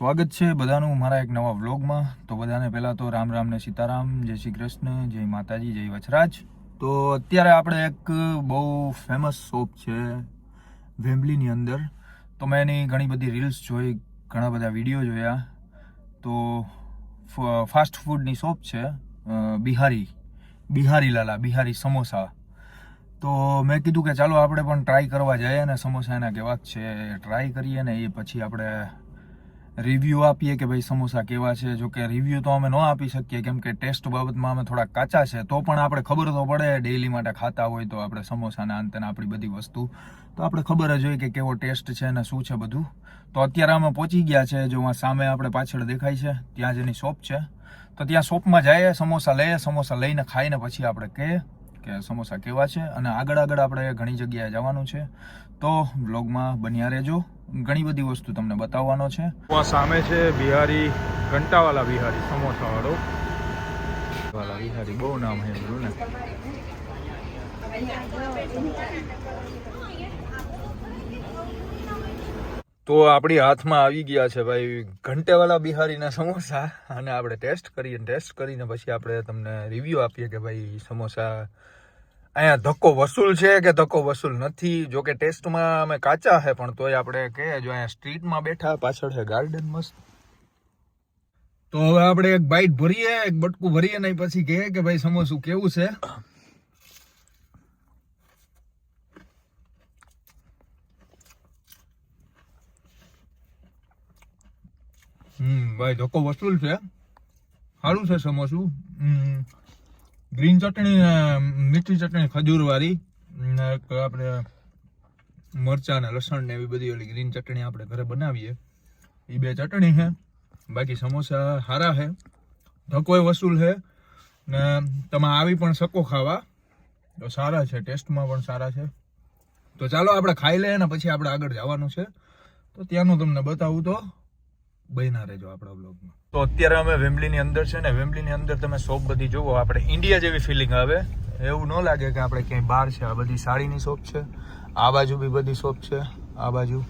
સ્વાગત છે બધાનું મારા એક નવા વ્લોગમાં. તો બધાને પહેલાં તો રામ રામ ને સીતારામ, જય શ્રી કૃષ્ણ, જય માતાજી, જય વચરાજ. તો અત્યારે આપણે એક બહુ ફેમસ શોપ છે વેમ્બલીની અંદર. તો મેં એની ઘણી બધી રીલ્સ જોઈ, ઘણા બધા વીડિયો જોયા. તો ફાસ્ટ ફૂડની શોપ છે બિહારી બિહારી લાલા, બિહારી સમોસા. તો મેં કીધું કે ચાલો આપણે પણ ટ્રાય કરવા જઈએ ને સમોસા એના કેવા છે ટ્રાય કરીએ ને એ પછી આપણે રિવ્યૂ આપીએ કે ભાઈ સમોસા કેવા છે? જો કે રિવ્યૂ તો અમે ન આપી શકીએ, કેમ કે ટેસ્ટ બાબતમાં અમે થોડા કાચા છે, તો પણ આપણે ખબર તો પડે ડેઈલી માટે ખાતા હોય તો આપણે સમોસાના અંતે આપણી બધી વસ્તુ. તો આપણે ખબર જ હોય કે કેવો ટેસ્ટ છે અને શું છે બધું. તો અત્યારે અમે પહોંચી ગયા છે, જો સામે આપણે પાછળ દેખાય છે, ત્યાં જ એની શોપ છે. તો ત્યાં શોપમાં જઈએ, સમોસા લઈએ, સમોસા લઈને ખાઈને પછી આપણે કહીએ કે સમોસા કેવા છે? અને આગળ આગળ આપણે ઘણી જગ્યાએ જવાનું છે. તો બ્લોગમાં બન્યા રહેજો. ઘણી બધી વસ્તુ તમને બતાવવાનો છે. આ સામે છે બિહારી, ઘંટાવાલા બિહારી સમોસાવાળો. વાલા બિહારી, બહુ નામ છે એમનું ને. તો આપણી હાથમાં આવી ગયા છે ભાઈ ઘંટેવાલા બિહારીના સમોસા. અને આપણે ટેસ્ટ કરીએ ટેસ્ટ કરીને પછી આપણે તમને રિવ્યૂ આપીએ કે ભાઈ સમોસા અહીંયા ધક્કો વસૂલ છે કે ધક્કો વસૂલ નથી? જો કે ટેસ્ટમાં અમે કાચા છે, પણ તોય આપણે કહીએ જો અહીંયા સ્ટ્રીટમાં બેઠા, પાછળ છે ગાર્ડન મસ્ત. તો હવે આપણે એક બાઈટ ભરીએ, એક બટકું ભરીએ નહીં પછી કહીએ કે ભાઈ સમોસું કેવું છે? હમ, ભાઈ, ધક્કો વસૂલ છે. સારું છે સમોસું. ગ્રીન ચટણી મીઠી ચટણી ખજૂર વાળી આપણે મરચાં ને લસણ ને એવી બધી ઓલી ગ્રીન ચટણી આપણે ઘરે બનાવીએ. એ બે ચટણી છે. બાકી સમોસા સારા છે. ધકોય વસૂલ છે. ને તમે આવી પણ શકો ખાવા. તો સારા છે, ટેસ્ટમાં પણ સારા છે. તો ચાલો આપણે ખાઈ લઈએ ને પછી આપણે આગળ જવાનું છે. તો ત્યાંનું તમને બતાવું તો. બન્યા રહેજો આપણા બ્લોગમાં તો અત્યારે અમે વેમ્બલીની અંદર છે ને વેમ્બલીની અંદર તમે શોપ બધી જુઓ આપણે ઇન્ડિયા જેવી ફિલિંગ આવે. એવું ન લાગે કે આપણે ક્યાંય બહાર છે. આ બધી સાડીની શોપ છે. આ બાજુ બી બધી શોપ છે. આ બાજુ.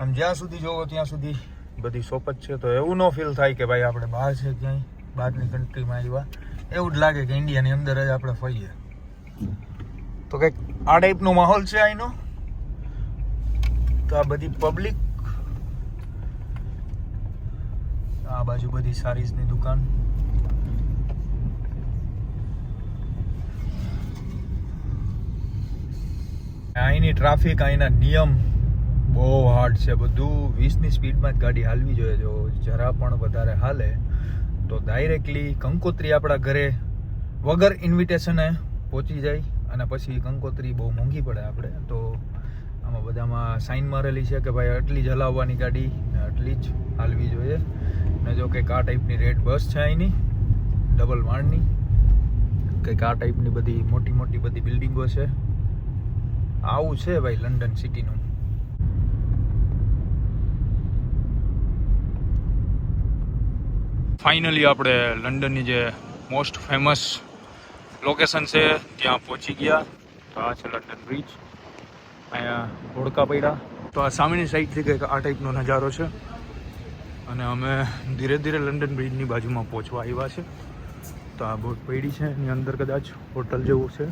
આમ જ્યાં સુધી જોવો ત્યાં સુધી બધી શોપ જ છે. તો એવું ન ફીલ થાય કે ભાઈ આપણે બહાર છે ક્યાંય, બહારની કન્ટ્રીમાં આવ્યા. એવું જ લાગે કે ઇન્ડિયાની અંદર જ આપણે ફરીએ. તો કંઈક આ ટાઈપનો માહોલ છે અહીંનો? તો આ બધી પબ્લિક આ બાજુ બધી સારીઝની દુકાન. અહીંની ટ્રાફિક, અહીંના નિયમ બહુ હાર્ડ છે. બધું વીસની સ્પીડમાં જ ગાડી હાલવી જોઈએ. જો જરા પણ વધારે હાલે, તો ડાયરેક્ટલી કંકોત્રી આપણા ઘરે વગર ઇન્વિટેશને પહોંચી જાય અને પછી કંકોત્રી બહુ મોંઘી પડે આપણે. તો આમાં બધામાં સાઈન મારેલી છે કે ભાઈ આટલી જ હલાવવાની ગાડી આટલી જ હાલવી જોઈએ. ને જો કંઈક આ ટાઈપની રેડ બસ છે અહીંની ડબલ માળની કંઈક આ ટાઈપની બધી મોટી મોટી બધી બિલ્ડિંગો છે. આવું છે ભાઈ લંડન સિટીનું ફાઇનલી આપણે લંડનની જે મોસ્ટ ફેમસ લોકેશન છે, ત્યાં પહોંચી ગયા. તો આ છે લંડન બ્રિજ અહીંયા હોડકા પડ્યા. તો આ સામેની સાઈડથી કંઈક આ ટાઈપનો નજારો છે. અને અમે ધીરે ધીરે લંડન બ્રિજની બાજુમાં પહોંચવા આવ્યા છે. તો આ બોટ પડી છે, એની અંદર કદાચ હોટલ જેવું છે.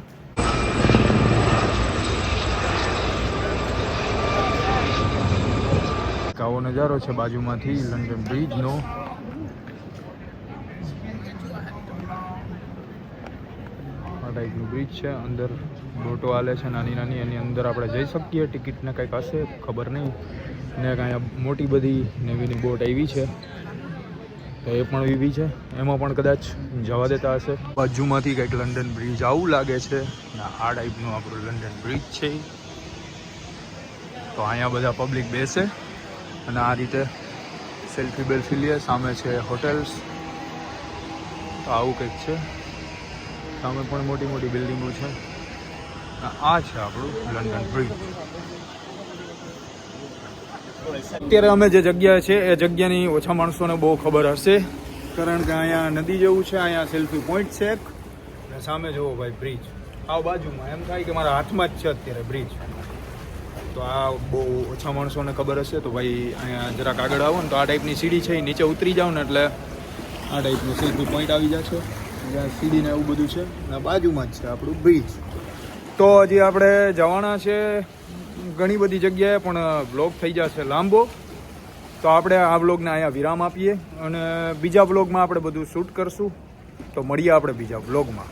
કાવો નજારો છે બાજુમાંથી લંડન બ્રિજનો. ટાઈપનું બ્રિજ છે, અંદર બોટો હાલે છે, નાની નાની, એની અંદર આપણે જઈ શકીએ. ટિકિટને કંઈક હશે ખબર નહીં. ને કાંઈ મોટી બધી નેવીની બોટ આવી છે. તો એ પણ એવી છે. એમાં પણ કદાચ જવા દેતા હશે. બાજુમાંથી કંઈક લંડન બ્રિજ આવું લાગે છે. આ ટાઈપનું આપણું લંડન બ્રિજ છે. તો અહીંયા બધા પબ્લિક બેસે. અને આ રીતે સેલ્ફી બેલ્ફી લે. સામે છે હોટેલ્સ તો આવું કંઈક છે. સામે પણ મોટી મોટી બિલ્ડિંગો છે. આ છે આપણું લંડન બ્રિજ અત્યારે અમે જે જગ્યા છે, એ જગ્યાની ઓછા માણસોને બહુ ખબર હશે. કારણ કે અહીંયા નદી જેવું છે, અહીંયા સેલ્ફી પોઈન્ટ છે ને સામે જુઓ ભાઈ બ્રિજ આ બાજુમાં એમ થાય કે મારા હાથમાં જ છે અત્યારે બ્રિજ તો આ બહુ ઓછા માણસોને ખબર હશે, તો ભાઈ અહીંયા જરાક આગળ આવો ને તો આ ટાઈપની સીડી છે, એ નીચે ઉતરી જાઓ ને એટલે આ ટાઈપનું સેલ્ફી પોઈન્ટ આવી જશે. જ્યાં સીડીને એવું બધું છે અને બાજુમાં જ છે, આપણું બ્રિજ તો હજી આપણે જવાના છે ઘણી બધી જગ્યાએ, પણ બ્લોગ થઈ જશે લાંબો. તો આપણે આ બ્લોગને અહીંયા વિરામ આપીએ અને બીજા બ્લોગમાં આપણે બધું શૂટ કરશું. તો મળીએ આપણે બીજા બ્લોગમાં